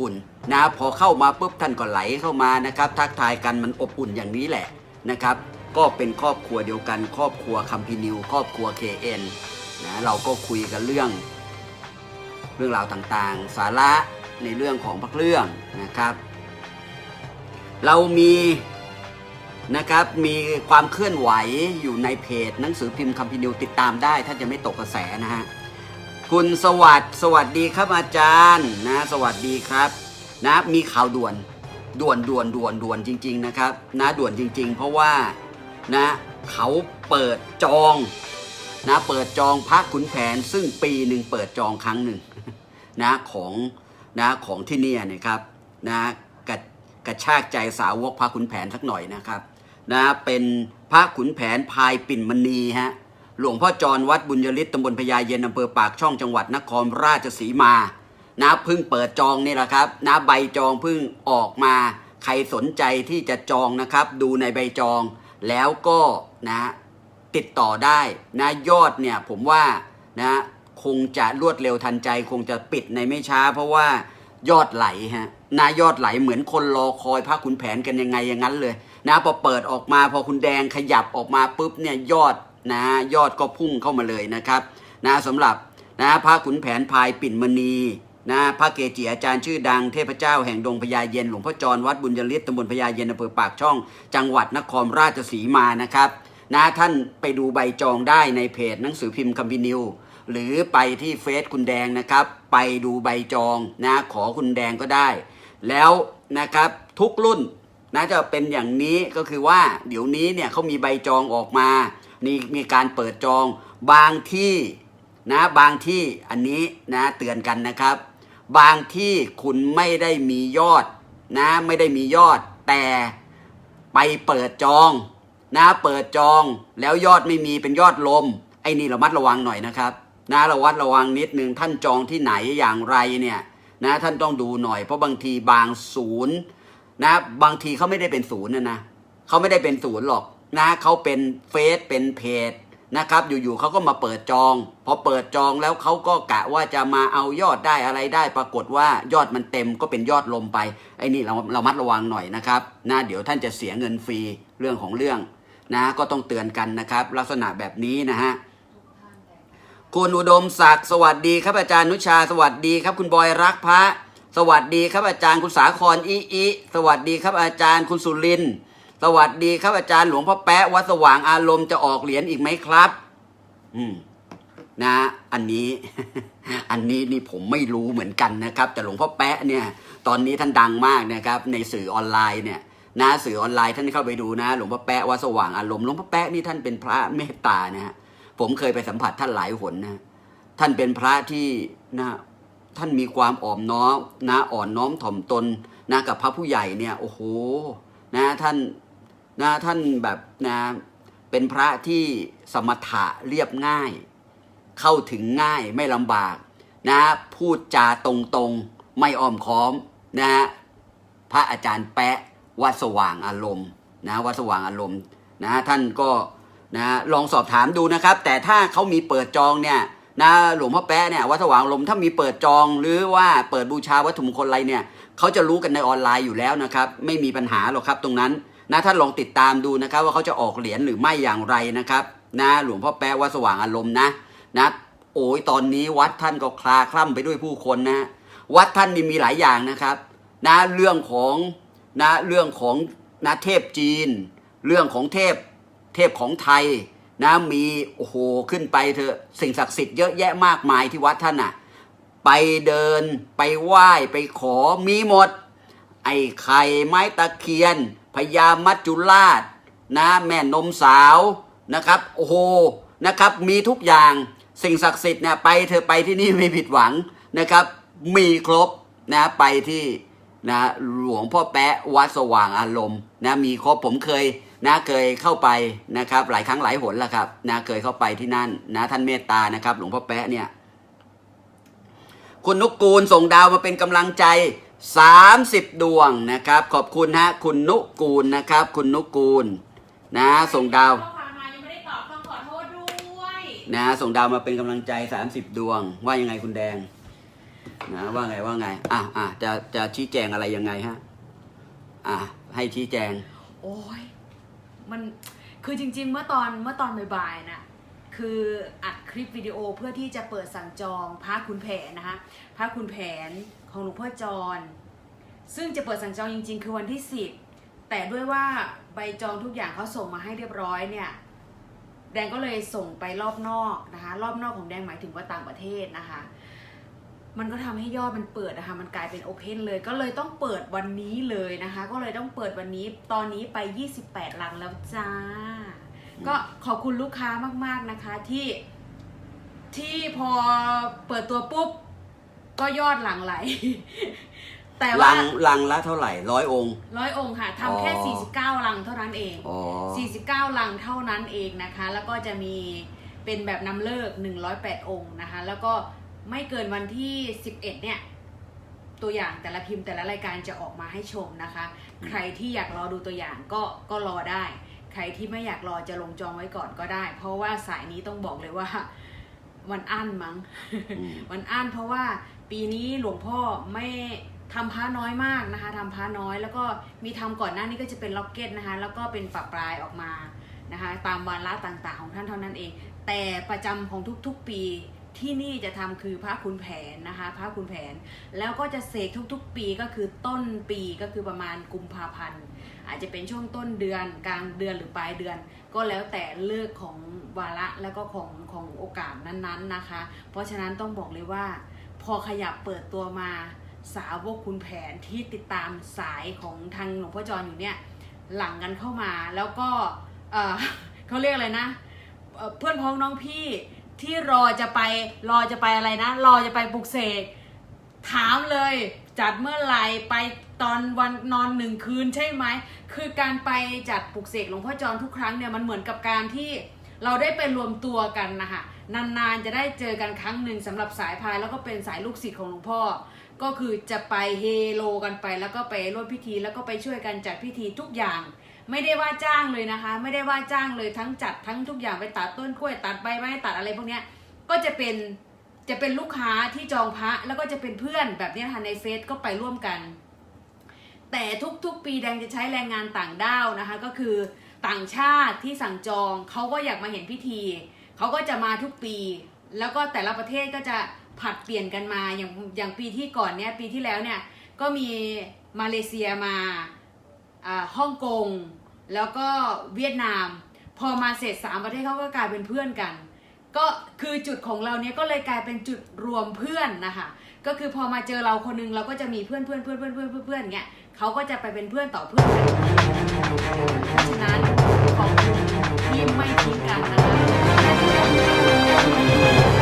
อุ่นนะพอเข้ามาปุ๊บท่านก็ไหลเข้ามานะครับทักทายกันมันอบอุ่นอย่างนี้แหละนะครับก็เป็นครอบครัวเดียวกัน ครอบครัวคัมพีนิว ครอบครัว KN นะเราก็คุยกันเรื่อง เรื่องราวต่างๆ สาระในเรื่องของพระเครื่องนะครับ เรามีนะครับมีความเคลื่อนไหวอยู่ในเพจหนังสือพิมพ์คัมพีนิวติดตามได้ ท่านจะไม่ตกกระแสนะฮะ คุณสวัสดิ์สวัสดีครับอาจารย์นะสวัสดีครับนะมีข่าวด่วนด่วนด่วนด่วนด่วนจริง ๆนะครับนะด่วนจริง ๆ เพราะว่านะเขาเปิดจองนะเปิดจองพักขุนแผนซึ่งปีหนึ่งเปิดจองครั้งหนึ่งนะของนะของที่เนี่ยนะครับนะกระกระชากใจสาวกพระขุนแผนสักหน่อยนะครับนะเป็นพระขุนแผนพายปิ่นมณีฮะ หลวงพ่อจรวัดบุญยฤทธิ์ตำบลพญาเย็นอำเภอปากช่องจังหวัดนครราชสีมานะเพิ่งเปิดจองนี่แหละครับนะใบจองเพิ่งออกมา ใครสนใจที่จะจองนะครับ ดูในใบจอง แล้วก็นะติดต่อได้นะยอดเนี่ยผมว่านะคงจะรวดเร็วทันใจ คงจะปิดในไม่ช้า เพราะว่ายอดไหลฮะนะยอดไหลเหมือนคนรอคอยพระขุนแผนกันยังไงอย่างนั้นเลย นะพอเปิดออกมาพอคุณแดงขยับออกมาปุ๊บเนี่ยยอด นะยอดก็พุ่งเข้ามาเลยนะครับนะสำหรับนะพระขุนแผนพายปิ่นมณีนะพระเกจิอาจารย์ชื่อดังเทพเจ้าแห่งดงพญาเย็นหลวงพ่อจรวัดบุญยฤทธิ์ตำบลพญาเย็นอำเภอปากช่อง จังหวัดนครราชสีมานะครับนะท่านไปดูใบจองได้ในเพจหนังสือพิมพ์คัมพินิวหรือไปที่เฟซคุณแดงนะครับ ไปดูใบจองนะขอคุณแดงก็ได้ แล้วนะครับทุกรุ่นนะจะเป็นอย่างนี้ก็คือว่าเดี๋ยวนี้เนี่ยเขามีใบจองออกมา นี่มีการเปิดจองบางที่นะบางที่อันนี้นะเตือนกันนะครับ บางที่คุณไม่ได้มียอดนะไม่ได้มียอด แต่ไปเปิดจองนะเปิดจองแล้วยอดไม่มีเป็นยอดลม ไอ้นี่ระมัดระวังหน่อยนะครับนะระวัดระวังนิดนึงท่านจองที่ไหนอย่างไรเนี่ยนะท่านต้องดูหน่อยเพราะบางทีบางศูนย์นะบางทีเขาไม่ได้เป็นศูนย์นะนะเขาไม่ได้เป็นศูนย์หรอก นะเขาเป็นเฟซเป็นเพจนะครับ อยู่ๆเขาก็มาเปิดจอง พอเปิดจองแล้วเขาก็กะว่าจะมาเอายอดได้อะไรได้ ปรากฏว่ายอดมันเต็มก็เป็นยอดลมไปไอ้นี่เราเรามัดระวังหน่อยนะครับนะเดี๋ยวท่านจะเสียเงินฟรีเรื่องของเรื่องนะก็ต้องเตือนกันนะครับ ลักษณะแบบนี้นะฮะคุณอุดมศักดิ์สวัสดีครับอาจารย์นุชา สวัสดีครับ คุณบอยรักพระ สวัสดีครับอาจารย์คุณสาครอีอีสวัสดีครับอาจารย์คุณสุรินทร์ สวัสดีครับอาจารย์หลวงพ่อแปะวัดสว่างอารมณ์จะออกเหรียญอีกไหมครับ อืม นะ อันนี้ อันนี้นี่ผมไม่รู้เหมือนกันนะครับ แต่หลวงพ่อแปะเนี่ย ตอนนี้ท่านดังมากนะครับ ในสื่อออนไลน์เนี่ยนะสื่อออนไลน์ท่านเข้าไปดูนะ หลวงพ่อแปะวัดสว่างอารมณ์หลวงพ่อแปะนี่ท่านเป็นพระเมตตานะฮะผมเคยไปสัมผัสท่านหลายหนนะ ท่านเป็นพระที่นะท่านมีความอ่อมน้อมนะอ่อนน้อมถ่อมตนนะกับพระผู้ใหญ่เนี่ยโอ้โหนะท่าน นะท่านแบบนะเป็นพระที่สมถะเรียบง่าย เข้าถึงง่ายไม่ลำบากนะพูดจาตรงๆไม่อ้อมค้อมนะพระอาจารย์แปะวัดสว่างอารมณ์นะวัดสว่างอารมณ์นะท่านก็นะลองสอบถามดูนะครับ แต่ถ้าเขามีเปิดจองเนี่ยนะหลวงพ่อแปะเนี่ยวัดสว่างอารมณ์ถ้ามีเปิดจองหรือว่าเปิดบูชาวัตถุมงคลอะไรเนี่ยเขาจะรู้กันในออนไลน์อยู่แล้วนะครับ ไม่มีปัญหาหรอกครับตรงนั้น นะท่านลองติดตามดูนะครับ ว่าเขาจะออกเหรียญหรือไม่อย่างไรนะครับนะหลวงพ่อแปะวัดสว่างอารมณ์นะนะโอ้ยตอนนี้วัดท่านก็คลาคล่ำไปด้วยผู้คนนะวัดท่านนี่มีหลายอย่างนะครับนะเรื่องของนะเรื่องของนะเทพจีน เรื่องของเทพเทพของไทยนะมีโอ้โหขึ้นไปเถอะสิ่งศักดิ์สิทธิ์เยอะแยะมากมายที่วัดท่านอะไปเดินไปไหว้ไปขอมีหมด ไอ้ไข่ไม้ตะเคียน พญามัจจุราชนะแม่นมสาวนะครับโอ้โหนะครับมีทุกอย่างสิ่งศักดิ์สิทธิ์เนี่ยไปเธอไปที่นี่ไม่ผิดหวังนะครับมีครบนะไปที่นะหลวงพ่อแปะวัดสว่างอารมณ์นะมีครบผมเคยนะเคยเข้าไปนะครับหลายครั้งหลายหนแล้วครับนะเคยเข้าไปที่นั่นนะท่านเมตตานะครับ หลวงพ่อแปะเนี่ยคุณนุกกูลส่งดาวมาเป็นกำลังใจ 30 ดวงนะครับ ขอบคุณฮะคุณนุกูลนะครับ คุณนุกูล นะ ส่งดาว ข้อความมายังไม่ได้ตอบต้องขอโทษด้วยนะ ส่งดาวมาเป็นกำลังใจ 30 ดวง ว่ายังไงคุณแดง นะ ว่าไงว่าไง อะอะจะจะชี้แจงอะไรยังไงฮะ อะให้ชี้แจง โอ้ยมันคือจริง ๆ เมื่อตอนเมื่อตอนบ่ายๆน่ะ คืออัดคลิปวิดีโอเพื่อที่จะเปิดสั่งจองพระคุณแผนนะคะพระคุณแผนของหลวงพ่อจร ซึ่งจะเปิดสั่งจองจริง ๆ คือวันที่ 10 แต่ด้วยว่าใบจองทุกอย่างเขาส่งมาให้เรียบร้อยเนี่ยแดงก็เลยส่งไปรอบนอกนะคะ รอบนอกของแดงหมายถึงว่าต่างประเทศนะคะ มันก็ทำให้ยอดมันเปิดนะคะมันกลายเป็นโอเพนเลย ก็เลยต้องเปิดวันนี้เลยนะคะ ก็เลยต้องเปิดวันนี้ตอนนี้ไป 28 ลังแล้วจ้า ก็ขอบคุณลูกค้ามาก ๆนะคะที่ที่พอเปิดตัวปุ๊บ ก็ยอดหลั่งไหล แต่ลัว่างลังละเท่าไหร่ร้อยองค์ ร้อยองค์ค่ะทำแค่อ๋อ49 ลังเท่านั้นเอง อ๋อ 49 ลังเท่านั้นเองนะคะ แล้วก็จะมีเป็นแบบนำเลิก 108 องค์นะคะ แล้วก็ไม่เกินวันที่ 11 เนี่ย ตัวอย่างแต่ละพิมพ์แต่ละรายการจะออกมาให้ชมนะคะ ใครที่อยากรอดูตัวอย่างก็ก็รอได้ ใครที่ไม่อยากรอจะลงจองไว้ก่อนก็ได้ เพราะว่าสายนี้ต้องบอกเลยว่า มันอั้นมั้งอืมมันอั้นเพราะว่าปีนี้หลวงพ่อไม่ทำพระน้อยมากนะคะทำพระน้อยแล้วก็มีทำก่อนหน้านี้ก็จะเป็นล็อกเก็ตนะคะ แล้วก็เป็นปะปลายออกมานะคะ ตามวาระต่างๆ ของท่านเท่านั้นเอง แต่ประจำของทุกๆปีที่นี่จะทำคือพระคุณแผนนะคะ พระคุณแผน แล้วก็จะเสกทุกๆ ปีก็คือต้นปีก็คือประมาณกุมภาพันธ์ อาจจะเป็นช่วงต้นเดือนกลางเดือนหรือปลายเดือน ก็แล้วแต่เลือกของวาระแล้วก็ของของโอกาสนั้นๆนะคะ เพราะฉะนั้นต้องบอกเลยว่า พอขยับเปิดตัวมาสาวกคุณแผนที่ติดตามสายของทางหลวงพ่อจรอยู่เนี่ยหลังกันเข้ามาแล้วก็เออเขาเรียกอะไรนะเเพื่อนพ้องน้องพี่ที่รอจะไปรอจะไปอะไรนะ รอจะไปปลุกเสกถามเลยจัดเมื่อไหร่ไป ตอนวันนอนหนึ่งคืนใช่ไหม คือการไปจัดปลุกเสกหลวงพ่อจรทุกครั้งเนี่ยมันเหมือนกับการที่เราได้ไปรวมตัวกันนะคะนานๆจะได้เจอกันครั้งหนึ่งสำหรับสายพายแล้วก็เป็นสายลูกศิษย์ของหลวงพ่อ ก็คือจะไปเฮโลกันไป แล้วก็ไปร่วมพิธีแล้วก็ไปช่วยกันจัดพิธีทุกอย่าง ไม่ได้ว่าจ้างเลยนะคะ ไม่ได้ว่าจ้างเลยทั้งจัดทั้งทุกอย่างไปตัดต้นกล้วย ตัดใบไม้ตัดอะไรพวกเนี้ยก็จะเป็นจะเป็นลูกค้าที่จองพระแล้วก็จะเป็นเพื่อนแบบนี้ยค่ะในเฟซก็ไปร่วมกัน แต่ทุกๆ ปีแดงจะใช้แรงงานต่างด้าวนะคะ ก็คือต่างชาติที่สั่งจองเขาก็อยากมาเห็นพิธี เขาก็จะมาทุกปี แล้วก็แต่ละประเทศก็จะผัดเปลี่ยนกันมาอย่างอย่างปีที่ก่อนเนี่ยปีที่แล้วเนี่ยก็มีมาเลเซียมาอ่าฮ่องกงแล้วก็เวียดนาม พอมาเสร็จสามประเทศเขาก็กลายเป็นเพื่อนกัน ก็คือจุดของเราเนี่ยก็เลยกลายเป็นจุดรวมเพื่อนนะคะ ก็คือพอมาเจอเราคนนึงเราก็จะมีเพื่อนเพื่อนเพื่อนเพื่อนเพื่อนเพื่อนเพื่อนเงี้ยเขาก็จะไปเป็นเพื่อนต่อเพื่อนกันเพราะฉะนั้นของคุณที่ไม่ทิ้งกันนะคะ